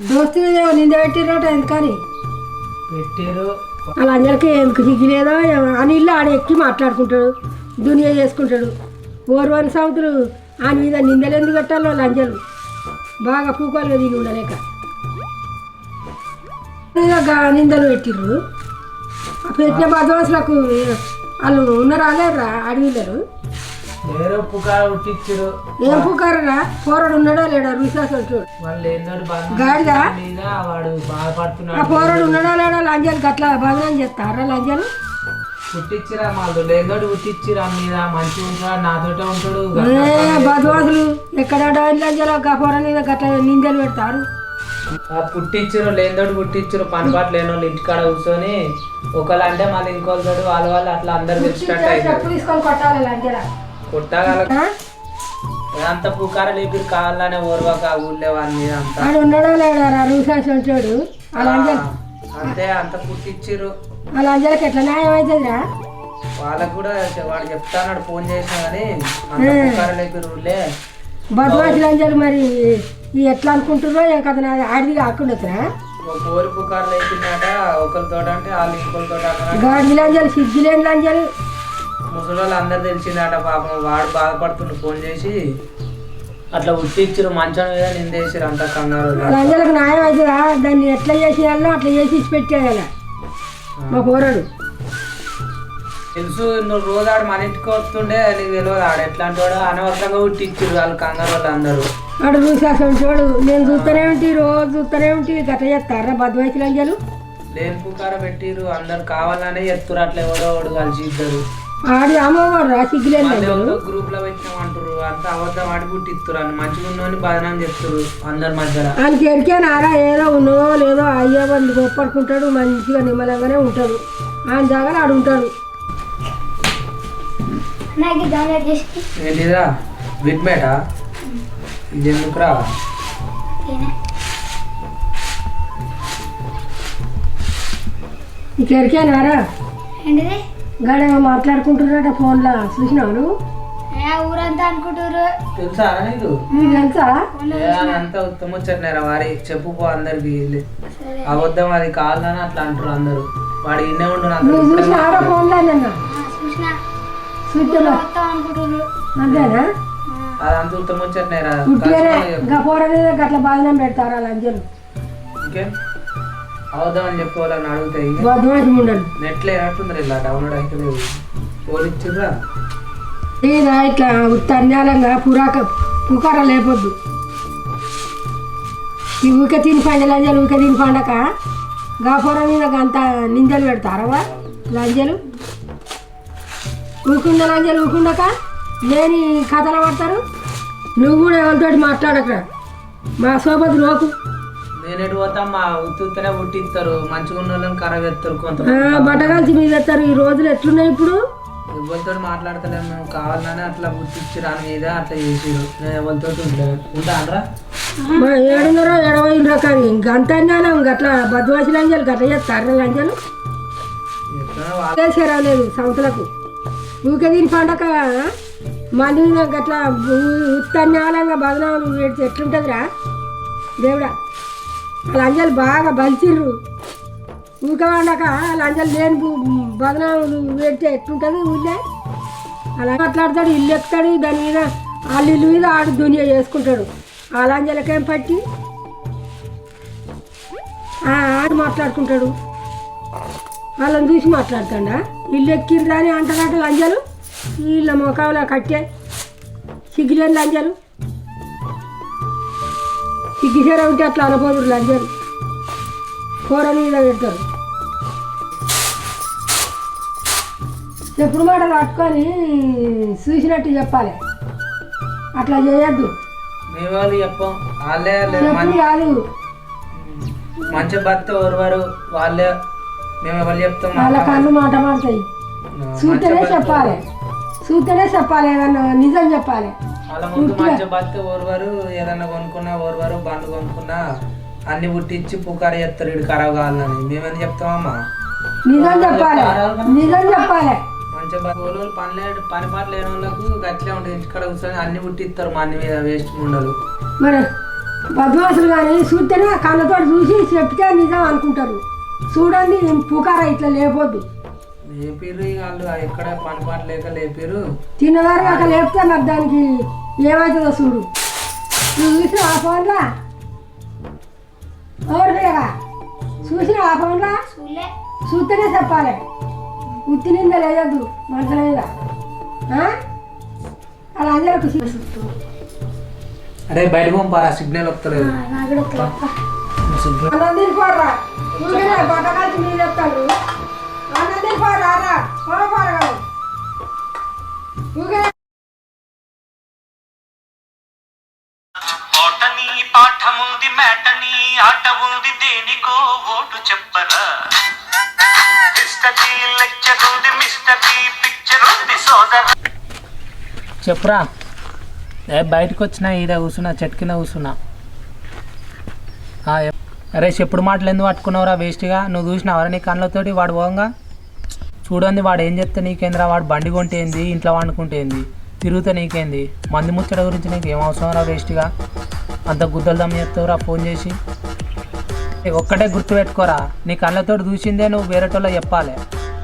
దోస్తు నింద పెట్టిరట ఎందుకని పెట్టారు అలా అందరికీ ఎందుకు ఏమో. అని ఇల్లు ఆడ ఎక్కి మాట్లాడుకుంటాడు దునియా చేసుకుంటాడు. ఓర్వని సౌతులు ఆయన మీద నిందలు ఎందుకు పెట్టాలో లంజలు బాగా పూకోలుగా దిగి ఉండలేక. నిందలు పెట్టిర్రు. పెట్టిన బదవాసులకు వాళ్ళు ఉన్నారా లేరా అడవిలేరు వేరే పుకారు పుట్టించారు ఏం పుకారరా? పోరాడు ఉన్నాడా లేడా? రుసాసం చూడు. వాళ్ళు ఏంటంటే గాడిద? మీద వాడు ఆ బాధపడుతున్నాడు పోరాడు ఉన్నాడా లేడా? లంజలు గట్లా బదనం చేస్తారా లంజలు పుట్టించిరా వాళ్ళు లేదోడు పుట్టించిరా మీద. మంచిగా ఉంటాడు? నాతోటే ఉంటాడు. బదవాసులు. ఎక్కడ లంజలు? గపోర మీద గట్ల నిందలు పెడతారు. పుట్టించారు లేదోడు పుట్టించారు పని పాట లేని వాళ్ళు ఇంటికాడ కూర్చొని ఒకళ్ళు అంటే మళ్ళీ ఇంకోళ్ళు వాళ్ళ వాళ్ళు అట్లా అందరు అయిపోయింది తీసుకొని కొట్టాలి లంజల కొట్టగల? అంత పుకార లేపి కావాలనే ఓర్వక ఊళ్ళే మీద అంతా. ఆడు రుసాసం అంతే ఆ లంజలకి ఎట్లా న్యాయం అవుతుందిరా వాళ్ళకు కూడా వాడు చెప్తాన్నాడు ఫోన్ చేసినా కానీ అంత పుకార లేపి ఊళ్ళే. బదమాసి లంజలు మరి ఎట్లా అనుకుంటున్నారో ఏం కదా నాది? ఆడిది కాకుండా ఒక కోరి పుకారు లేపిందట ఒకరితో అంటే వాళ్ళు ఇంకొకరితో అన్నారు గాడి లంజలు సిగ్గులేని లంజలు ముసలి అందరు తెలిసిందట పాపం వాడు బాధపడుతుండు ఫోన్ చేసి అట్లా ఉట్టిచ్చారు మంచం మీద నిందేసారు అంత కంగారు లంజలకు న్యాయం అవుతుందా దాన్ని ఎట్లా చేసేయాలో అట్లా చేసి ఇచ్చి పెట్టేయాలి మా పోరాడు. తెలుసు నువ్వు రోజు ఆడు మన ఇంటికి వస్తుండే నీకు తెలియదు ఆడు ఎట్లాంటి వాడు అనవసరంగా ఉట్టిచ్చారు వాళ్ళు కంగారు వాళ్ళు అందరూ ఆడు రుసాసం చూడు నేను చూస్తూనే ఉంటే రోజు చూస్తూనే ఉంటే గట్ల చేస్తారా బద్వయసు లంజలు లేని పుకార పెట్టిరు అందరు కావాలనే చెప్తున్నారు అట్లా ఎవడో ఒకడు కలిసి ఇద్దరు. ఆడి అమ్మవాడు రా సిగ్గులేని మళ్ళీ లంజలు గ్రూప్లో పెట్టినామంటారు అంత అబద్ధం ఆడి పుట్టిస్తారు అని మంచిగా ఉన్నోని బదనాం చెప్తారు అందరి మధ్యలో. ఆయనకి ఎరికేనారా ఏదో ఉన్నదో లేదో అయ్యే వాళ్ళు గొప్పడుకుంటాడు మంచిగా నిమ్మలంగానే ఉంటాడు. ఆయన జాగా ఆడు ఉంటాడు. ఏంటిదా విడ్మేటా ఇది ఎందుకురా నీకు ఎరికేనారా ఏంటిది? గాడేమో మాట్లాడుకుంటున్నాడ ఫోన్లో. చూసినావు? ఊరంతా అనుకుంటారు తెలుసా నీకు? నీకు తెలుసా? అంతా ఉత్తమొచ్చట్లేరా వారి? చెప్పుకో అందరికి. అబద్ధం అది కావాలని అట్లా అంటారు అందరూ. వాడు ఇన్నే ఉండు అంతేనా? అదంతా గట్ల బాధనం పెడతారా లంజలు ఇంకేం? అబద్ధం అని చెప్పుకోవాలని అడుగుతాయి బద్మాసి ఉండడు నెట్లో ఏనట్టుంది ఇలా డౌన్లోడ్ అయితే లేదు పోలిచ్చిర్రా లేదా ఇట్లా ఉత్తన్యాలంగా పురాక పుకార లేపొద్దు. ఈ ఊక తిని పండ లంజలు ఊక తిని పండక. గాపుర మీద అంత నిందలు పెడతారవా లంజలు ఊకుండ లంజలు ఊకుండక లేని కథలు పడతారు? నువ్వు కూడా ఎవరితోటి మాట్లాడక మా సోబత్ లోకు నేను ఎటు పోతా మా ఉత్తుతనే పుట్టిస్తారు. మంచిగా ఉన్న వాళ్ళని ఖరాబ్ చేస్తారు కొంత బట్టగాల్చి మీద పెడతారు ఈ రోజులు ఎట్లున్నాయి ఇప్పుడు? ఎవరితో మాట్లాడతలేము మేము. కావాలని అట్లా పుట్టించి రాని మీద అట్లా చేసిరు నేను ఎవరితో ఉంటానరా మా ఏడున్నర ఎడవైనరా కానీ గంట అన్నాను గట్లా బద్వాసి లంజలు గట్ల చేస్తారు లంజలు? చేసారా లేదు సంవత్సరకు ఊకే దీని పండగ మీద గట్లా ఉత్తన్యాలంగా బదనాలు ఎట్లుంటుందిరా? దేవుడా. లంజలు బాగా బలిచిర్రు ఊక పండక లంజలు లేని బదనాలు పెడితే ఎట్టుంటుంది ఊళ్ళే అలా మాట్లాడతాడు ఇల్లు ఎక్కుతాడు దాని మీద వాళ్ళ ఇల్లు మీద ఆడు దునియా చేసుకుంటాడు. ఆ లంజలకేం పట్టి? ఆడు మాట్లాడుకుంటాడు. వాళ్ళని చూసి మాట్లాడతాడా? ఇల్లు ఎక్కిండ్రా అని అంటారట లంజలు. వీళ్ళ మొఖంలో కట్టే. సిగ్గులేని లంజలు. సిగ్గుసేర ఉంటే అట్లా అనపోదురు లంజలు కూర మీద పెడతారు. చెప్పుడు మాటలు పట్టుకొని చూసినట్టు చెప్పాలి. అట్లా చేయొద్దు. చెప్పుడు కాదు. మంచి భర్త ఎవరు వాళ్ళే మేము ఎవరు చెప్తాం వాళ్ళ కళ్ళు మాట మాడతాయి చూస్తేనే చెప్పాలి. చూస్తేనే చెప్పాలి ఏదన్నా నిజం చెప్పాలి. వాళ్ళ ముందు మంచి భర్త ఓర్వారు ఏదన్నా కొనుక్కున్నా ఓర్వారు బండ్లు కొనుక్కున్నా అన్ని పుట్టించి పుకారు చేస్తారు ఇటు ఖరాబ్ కావాలని. మేమేం చెప్తామమ్మా? నిజం చెప్పాలి. నిజం చెప్పాలి. మంచి భర్త పని పని పాట లేని వాళ్ళకు గట్లే ఉంటుంది ఇంటికాడ కూర్చొని అన్ని పుట్టిస్తారు మా అన్ని మీద వేస్ట్ ముండలు. మరి బద్మాసులు కానీ చూస్తేనే కళ్ళతో చూసి చెప్తే నిజం అనుకుంటారు. చూడండి పుకార ఇట్లా లేపొద్దు. లేపిర్రు వాళ్ళు. ఎక్కడ పని పాట లేక లేపిర్రు. తిన్నదారు కాక లేపితే మరి దానికి ఏమవుతుందో చూడు. నువ్వు చూసిన ఆ ఫోన్లా ఎవరు పిల్లగా చూసిన ఆ ఫోన్లా చూస్తేనే చెప్పాలి. ఉత్తి నింద లేయద్దు మనసుల మీద. ఆ? అలా అందరికి అరే బయట పంపారా? సిగ్నల్ వస్తలేదు. నాకు కూడా వస్తుంది. సిగ్నల్ అన్నం తినిపోరా. ఊరికే బట్టకాల్చి మీరు చెప్తారు. అన్నం తినిపోరా రా. పోరా ఓటని పాఠముంది మేటని ఆట ఉంది దేనికో ఓటు చెప్పరా? హిస్టరీ లెక్చర్ ఉంది మిస్టరీ పిక్చర్ ఉంది చెప్పురా. బయటకు వచ్చినా ఈడ కూర్చున్నా చెట్టు కింద కూర్చున్నా అరే చెప్పుడు మాటలు ఎందుకు పట్టుకున్నావురా వేస్ట్గా? నువ్వు చూసినావరా నీ కళ్ళతోటి? వాడు పోగా? చూడండి వాడు ఏం చెప్తే నీకేందిరా? వాడు బండి కొంటేంది ఇంట్లో వండుకుంటేంది. తిరుగుతా నీకేంది? మంది ముచ్చట గురించి నీకు ఏం అవసరం రా వేస్ట్గా అంత గుద్దలు దమ్మ చెప్తావురా ఫోన్ చేసి. ఒక్కటే గుర్తు పెట్టుకోరా నీ కళ్ళతోటి చూసిందే నువ్వు వేరేటోళ్ళ చెప్పాలి.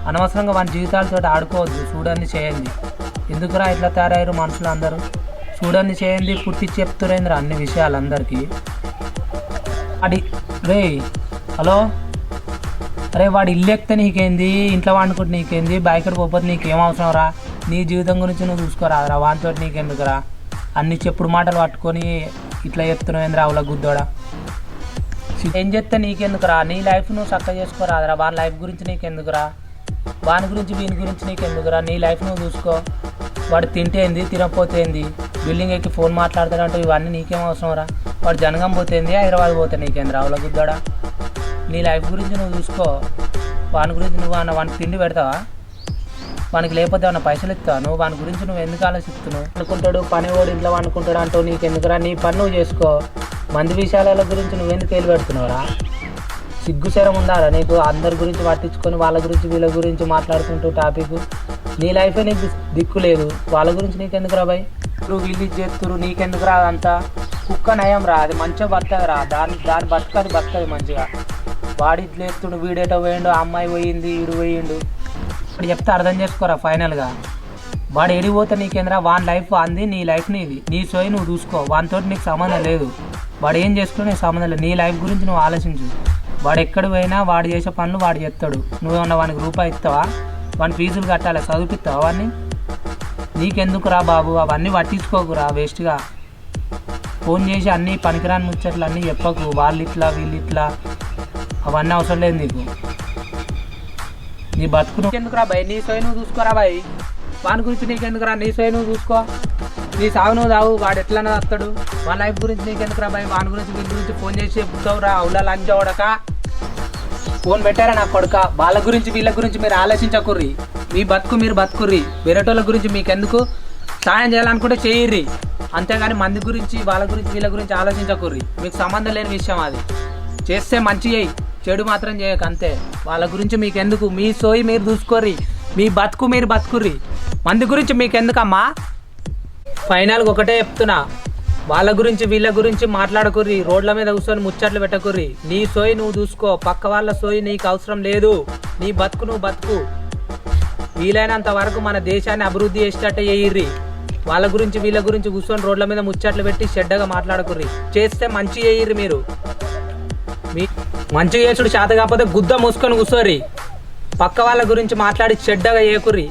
అనవసరంగా వాని జీవితాలతో ఆడుకోవద్దు చూడండి చేయండి. ఎందుకురా ఇట్లా తయారయ్యారు మనుషులు అందరూ? చూడండి చేయండి పుట్టి చెప్తురేంద్రా అన్ని విషయాలు అందరికీ అది రే హలో? అరే వాడు ఇల్లు ఎక్కితే నీకేంది? ఇంట్లో వాడుకుంటే నీకేంది? బైక్ పోతే నీకేం అవసరం రా? నీ జీవితం గురించి నువ్వు చూసుకోరా? రా వానితో నీకెందుకురా? అన్ని చెప్పుడు మాటలు పట్టుకొని ఇట్లా చెప్తున్నావు ఏంద్రా అవుల గుద్దోడా? ఏం చెప్తే నీకెందుకురా? నీ లైఫ్ నువ్వు చక్కగా చేసుకోరాదురా. వాని లైఫ్ గురించి నీకెందుకురా? వాని గురించి వీని గురించి నీకెందుకురా? నీ లైఫ్ నువ్వు చూసుకో. వాడు తింటేంది తినకపోతేంది బిల్డింగ్ ఎక్కి ఫోన్ మాట్లాడతాడంటూ ఇవన్నీ నీకేం అవసరం రా? వాడు జనగం పోతేంది హైదరాబాద్ పోతే నీకేంద్రా అవుల గుద్దోడా? నీ లైఫ్ గురించి నువ్వు చూసుకో. వాని గురించి నువ్వు అన్న వానికి తిండి పెడతావా? వానికి లేకపోతే ఏమైనా పైసలు ఇస్తాను నువ్వు వాని గురించి నువ్వు ఎందుకు ఆలోచిస్తున్నావు? అనుకుంటాడు పని ఓడి ఇంట్లో అనుకుంటాడు అంటూ నీకు ఎందుకురా నీ పని నువ్వు చేసుకో. మంది విషయాల గురించి నువ్వెందుకు తేలి పెడుతున్నావురా? సిగ్గు శరం ఉందారా నీకు? అందరి గురించి పట్టించుకొని వాళ్ళ గురించి వీళ్ళ గురించి మాట్లాడుకుంటూ టాపిక్. నీ లైఫే నీకు దిక్కు లేదు. వాళ్ళ గురించి నీకెందుకు రా బాయ్ నువ్వు వీళ్ళు ఇది చేస్తురు నీకెందుకు రా అదంతా? కుక్క నయం రా అది మంచిగా బతకదు రా దాని దాని బతకదు బతకది మంచిగా. వాడి ఇట్లా వీడేటో పోయిండు అమ్మాయి పోయింది వీడు పోయిండు. ఇప్పుడు చెప్తే అర్థం చేసుకోరా ఫైనల్గా? వాడు ఎడిపోతే నీకేంద్రా? వాని లైఫ్ అంది నీ లైఫ్ నీది. నీ సోయి నువ్వు చూసుకో. వానితో నీకు సంబంధం లేదు. వాడు ఏం చేసుకుని నీకు సంబంధం లేదు. నీ లైఫ్ గురించి నువ్వు ఆలోచించు. వాడు ఎక్కడ పోయినా వాడు చేసే పనులు వాడు చేస్తాడు. నువ్వేమన్నా వానికి రూపాయి ఇస్తావా? వాని ఫీజులు కట్టాలి? చదివిస్తావా వాడిని నీకెందుకు రా బాబు? అవన్నీ పట్టించుకోకురా వేస్ట్గా. ఫోన్ చేసి అన్నీ పనికిరాని ముచ్చట్లు అన్నీ చెప్పకు. వాళ్ళు ఇట్లా వీళ్ళు ఇట్లా అవన్నీ అవసరం లేదు నీకు. నీ బతుకు ఎందుకురా బాయ్? నీ సోయి నువ్వు చూసుకోరా బాయ్? వాని గురించి నీకెందుకురా? నీ సోయి నువ్వు చూసుకో. నీ సాగు నువ్వు తావు వాడు ఎట్లనే వస్తాడు వాని లైఫ్ గురించి నీకెందుకురా బాయ్? వాని గురించి వీని గురించి ఫోన్ చేసి చెప్తావురా అవులా లంచ్ అవడక. ఫోన్ పెట్టారా నా కొడుక? వాళ్ళ గురించి వీళ్ళ గురించి మీరు ఆలోచించకుర్రి. మీ బతుకు మీరు బతుకుర్రి. వేరేటోళ్ళ గురించి మీకెందుకు? సాయం చేయాలనుకుంటే చేయర్రి. అంతేగాని మంది గురించి వాళ్ళ గురించి వీళ్ళ గురించి ఆలోచించకుర్రి. మీకు సంబంధం లేని విషయం అది. చేస్తే మంచి చేయి. చెడు మాత్రం చేయక అంతే. వాళ్ళ గురించి మీకు ఎందుకు మీ సోయి మీరు చూసుకోర్రి. మీ బతుకు మీరు బతుకుర్రి. మంది గురించి మీకు ఎందుకమ్మా ఫైనల్గా ఒకటే చెప్తున్నా. వాళ్ళ గురించి వీళ్ళ గురించి మాట్లాడకుర్రి. రోడ్ల మీద కూర్చొని ముచ్చట్లు పెట్టకుర్రి. నీ సోయి నువ్వు చూసుకో. పక్క వాళ్ళ సోయి నీకు అవసరం లేదు. నీ బతుకు నువ్వు బతుకు. వీలైనంత వరకు మన దేశాన్ని అభివృద్ధి చేసేటట్టు చేయిర్రి. వాళ్ళ గురించి వీళ్ళ గురించి కూర్చొని రోడ్ల మీద ముచ్చట్లు పెట్టి చెడ్డగా మాట్లాడకుర్రి. చేస్తే మంచి చేయిర్రి మీరు. మీ మంచి చేసుడు చేత కాకపోతే గుద్ద మూసుకొని కూర్చోరి పక్క వాళ్ళ గురించి మాట్లాడి చెడ్డగా ఏకుర్రి.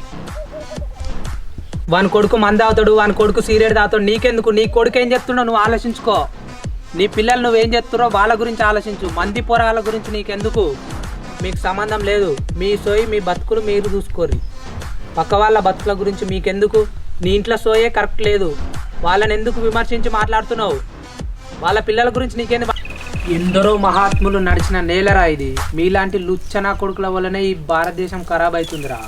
వాని కొడుకు మంద అవుతాడు వాని కొడుకు సీరియడ్ తాగుతాడు. నీకెందుకు? నీ కొడుకు ఏం చెప్తున్నావు నువ్వు ఆలోచించుకో. నీ పిల్లలు నువ్వేం చేస్తున్నారో వాళ్ళ గురించి ఆలోచించు. మంది పొరాల గురించి నీకెందుకు? మీకు సంబంధం లేదు. మీ సోయి మీ బతుకులు మీరు చూసుకోర్రి. పక్క వాళ్ళ బతుకుల గురించి మీకెందుకు? నీ ఇంట్లో సోయే కరెక్ట్ లేదు. వాళ్ళని ఎందుకు విమర్శించి మాట్లాడుతున్నావు? వాళ్ళ పిల్లల గురించి నీకేంది ఎందరో మహాత్ములు నడిచిన నేలరా ఇది? మీలాంటి లుచ్చనా కొడుకుల వల్లనే ఈ భారతదేశం ఖరాబ్ అవుతుందిరా